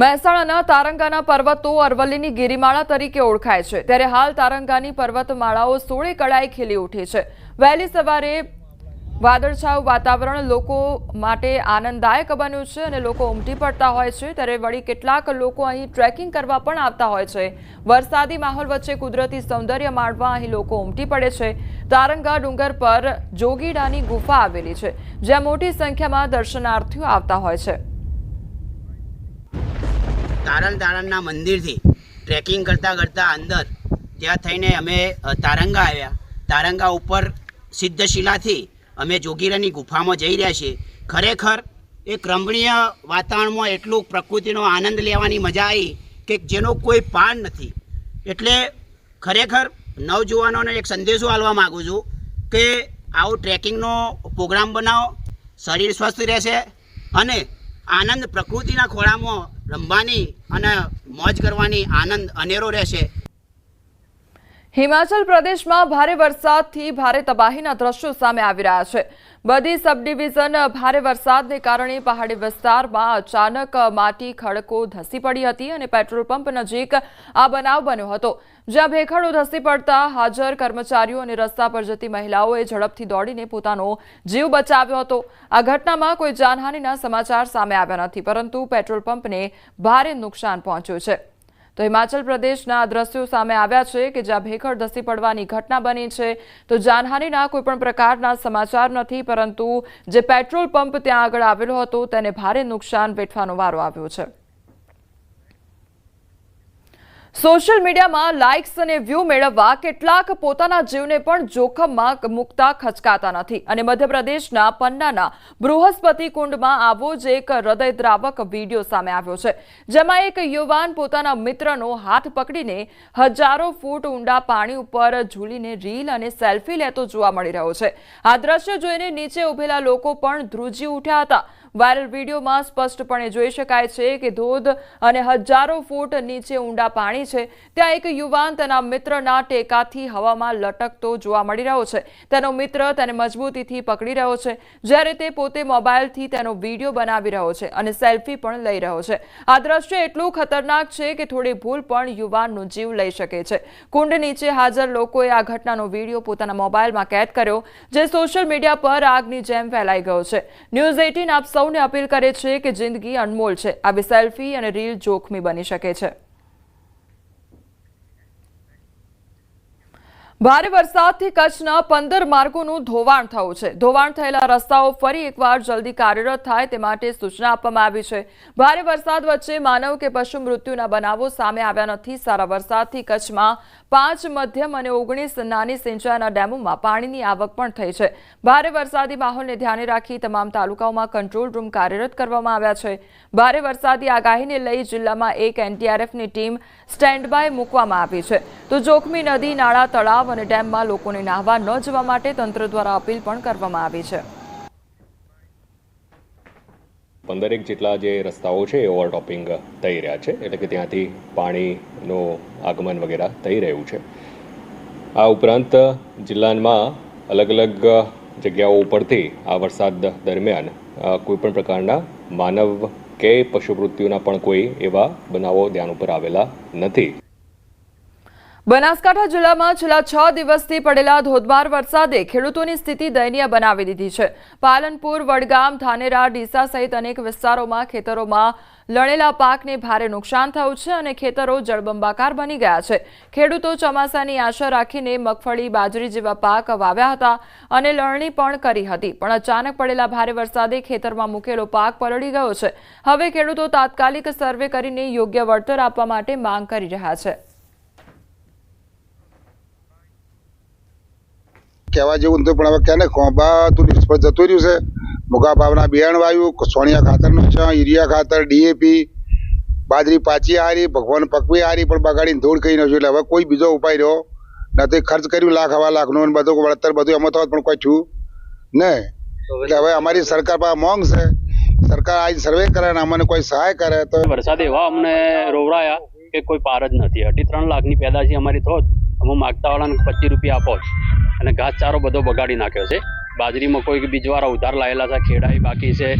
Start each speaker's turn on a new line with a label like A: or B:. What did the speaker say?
A: મહેસાણાના તારંગાના પર્વતો અરવલ્લીની ગિરિમાળા તરીકે ઓળખાય છે. ત્યારે હાલ તારંગાની પર્વતમાળાઓ સોળે કળાએ ખીલી ઉઠી છે. વહેલી સવારે વાદળછાયું વાતાવરણ લોકો માટે આનંદદાયક બન્યું છે અને લોકો ઉમટી પડતા હોય છે. ત્યારે વળી કેટલાક લોકો અહીં ટ્રેકિંગ કરવા પણ આવતા હોય છે. વરસાદી માહોલ વચ્ચે કુદરતી સૌંદર્ય માણવા અહીં લોકો ઉમટી પડે છે. તારંગા ડુંગર પર જોગીડાની ગુફા આવેલી છે, જ્યાં મોટી સંખ્યામાં દર્શનાર્થીઓ આવતા હોય છે.
B: તારણ તારણના મંદિરથી ટ્રેકિંગ કરતાં કરતાં અંદર ત્યાં થઈને અમે તારંગા આવ્યા. તારંગા ઉપર સિદ્ધશિલાથી અમે જોગીરાની ગુફામાં જઈ રહ્યા છીએ. ખરેખર એક રમણીય વાતાવરણમાં એટલું પ્રકૃતિનો આનંદ લેવાની મજા આવી કે જેનો કોઈ પાર નથી. એટલે ખરેખર નવજુવાનોને એક સંદેશો આપવા માગું છું કે આવો ટ્રેકિંગનો પ્રોગ્રામ બનાવો, શરીર સ્વસ્થ રહેશે અને આનંદ પ્રકૃતિના ખોળામાં રમવાની અને મોજ કરવાની આનંદ અનેરો રહેશે.
A: હિમાચલ પ્રદેશમાં ભારે વરસાદથી ભારે તબાહીના દ્રશ્યો સામે આવી રહ્યા છે. બધી સબ ડિવિઝન ભારે વરસાદને કારણે પહાડી વિસ્તારમાં અચાનક માટી ખડકો ધસી પડી હતી અને પેટ્રોલ પંપ નજીક આ બનાવ બન્યો હતો. જ્યાં ભેખડો ધસી પડતા હાજર કર્મચારીઓ અને રસ્તા પર જતી મહિલાઓએ ઝડપથી દોડીને પોતાનો જીવ બચાવ્યો હતો. આ ઘટનામાં કોઈ જાનહાનિના સમાચાર સામે આવ્યા નથી, પરંતુ પેટ્રોલ પંપને ભારે નુકસાન પહોંચ્યું છે. તો હિમાચલ પ્રદેશના દ્રશ્યો સામે આવ્યા છે કે જ્યાં ભેખડ ધસી પડવાની ઘટના બની છે. તો જાનહાનિના કોઈપણ પ્રકારના સમાચાર નથી, પરંતુ જે પેટ્રોલ પંપ ત્યાં આગળ આવેલો હતો તેને ભારે નુકસાન વેઠવાનો વારો આવ્યો છે. સોશિયલ મીડિયામાં લાઇક્સ અને વ્યૂ મેળવવા કેટલાક પોતાના જીવને પણ જોખમમાં મૂકતા ખચકાતા નથી. અને મધ્યપ્રદેશના પન્નાના બૃહસ્પતિ કુંડમાં આવો જ એક હૃદયદ્રાવક વીડિયો સામે આવ્યો છે, જેમાં એક યુવાન પોતાના મિત્રનો હાથ પકડીને હજારો ફૂટ ઊંડા પાણી ઉપર ઝૂલીને રીલ અને સેલ્ફી લેતો જોવા મળી રહ્યો છે. આ દ્રશ્ય જોઈને નીચે ઉભેલા લોકો પણ ધ્રુજી ઉઠ્યા હતા. વાયરલ વિડીયોમાં સ્પષ્ટપણે જોઈ શકાય છે કે ધોધ અને હજારો ફૂટ નીચે ઊંડા પાણી છે. ત્યાં એક યુવાન તેના મિત્રના ટેકાથી હવામાં લટકતો જોવા મળી રહ્યો છે. તેનો મિત્ર તેને મજબૂતીથી પકડી રહ્યો છે. જ્યારે તે પોતે મોબાઈલથી તેનો વીડિયો બનાવી રહ્યો છે અને સેલ્ફી પણ લઈ રહ્યો છે. આ દ્રશ્ય એટલું ખતરનાક છે કે થોડી ભૂલ પણ યુવાનનો જીવ લઈ શકે છે. કુંડ નીચે હાજર લોકોએ આ ઘટનાનો વીડિયો પોતાના મોબાઈલમાં કેદ કર્યો, જે સોશિયલ મીડિયા પર આગની જેમ ફેલાઈ ગયો છે. ન્યૂઝ એઇટીન આપ સૌને અપીલ કરે છે કે જિંદગી અનમોલ છે. આવી સેલ્ફી અને રીલ જોખમી બની શકે છે. ભારે વરસાદથી કચ્છના પંદર માર્ગોનું ધોવાણ થયું છે. ધોવાણ થયેલા રસ્તાઓ ફરી એકવાર જલ્દી કાર્યરત થાય તે માટે સૂચના આપવામાં આવી છે. ભારે વરસાદ વચ્ચે માનવ કે પશુ મૃત્યુના બનાવો સામે આવ્યા નથી. સારા વરસાદથી કચ્છમાં પાંચ મધ્યમ અને ઓગણીસ નાની સિંચાઈના ડેમોમાં પાણીની આવક પણ થઈ છે. ભારે વરસાદી માહોલને ધ્યાને રાખી તમામ તાલુકાઓમાં કંટ્રોલ રૂમ કાર્યરત કરવામાં આવ્યા છે. ભારે વરસાદી આગાહીને લઈ જિલ્લામાં એક એનડીઆરએફની ટીમ સ્ટેન્ડ બાય મૂકવામાં આવી છે. તો જોખમી નદી, નાળા, તળાવ અને ડેમમાં લોકોને નાહવા ન જવા માટે તંત્ર દ્વારા અપીલ પણ કરવામાં આવી છે.
C: પંદરેક જેટલા જે રસ્તાઓ છે એ ઓવરટોપિંગ થઈ રહ્યા છે, એટલે કે ત્યાંથી પાણીનું આગમન વગેરે થઈ રહ્યું છે. આ ઉપરાંત જિલ્લામાં અલગ અલગ જગ્યાઓ ઉપરથી આ વરસાદ દરમિયાન કોઈપણ પ્રકારના માનવ કે પશુ મૃત્યુના પણ કોઈ એવા બનાવો ધ્યાન ઉપર આવેલા નથી.
A: બનાસકાંઠા જિલ્લામાં છેલ્લા છ દિવસથી પડેલા ધોધમાર વરસાદે ખેડૂતોની સ્થિતિ દયનીય બનાવી દીધી છે. પાલનપુર, વડગામ, ધાનેરા, ડીસા સહિત અનેક વિસ્તારોમાં ખેતરોમાં લણેલા પાકને ભારે નુકસાન થયું છે અને ખેતરો જળબંબાકાર બની ગયા છે. ખેડૂતો ચોમાસાની આશા રાખીને મગફળી, બાજરી જેવા પાક વાવ્યા હતા અને લણણી પણ કરી હતી, પણ અચાનક પડેલા ભારે વરસાદે ખેતરમાં મૂકેલો પાક પલળી ગયો છે. હવે ખેડૂતો તાત્કાલિક સર્વે કરીને યોગ્ય વળતર આપવા માટે માંગ કરી રહ્યા છે.
D: કહેવા જેવું નથી, પણ હવે કહે? ને ખોબા તું નિષ્ફળ જતું રહ્યું છે. મોગા ભાવના બિયારણ વાયુ સોનિયા ખાતરનું છે, યુરિયા ખાતર, ડીએપી, બાજરી પાછી હારી, ભગવાન પકવી હારી, પણ બગાડીને ધૂળ કરી નાખ્યું. એટલે હવે કોઈ બીજો ઉપાય રહ્યો નથી. ખર્ચ કર્યું લાખ, હવા લાખનું બધું, વળતર બધું એમાં થવા પણ કોઈ છું ને. એટલે હવે અમારી સરકાર પાસે મોંઘ છે. સરકાર આજ સર્વે કરે ને અમને કોઈ સહાય કરે તો
E: વરસાદ એવા અમને રોવરાયા કે કોઈ પાર જ નથી. અઢી ત્રણ લાખની પેદાશી અમારી થોત અમે માગતા વાળાને પચીસ રૂપિયા આપો અને ઘાસચારો બધો બગાડી નાખ્યો છે. બાજરીમાં કોઈ બીજવાળા ઉધાર લાવેલા છે, ખેડાઈ બાકી છે.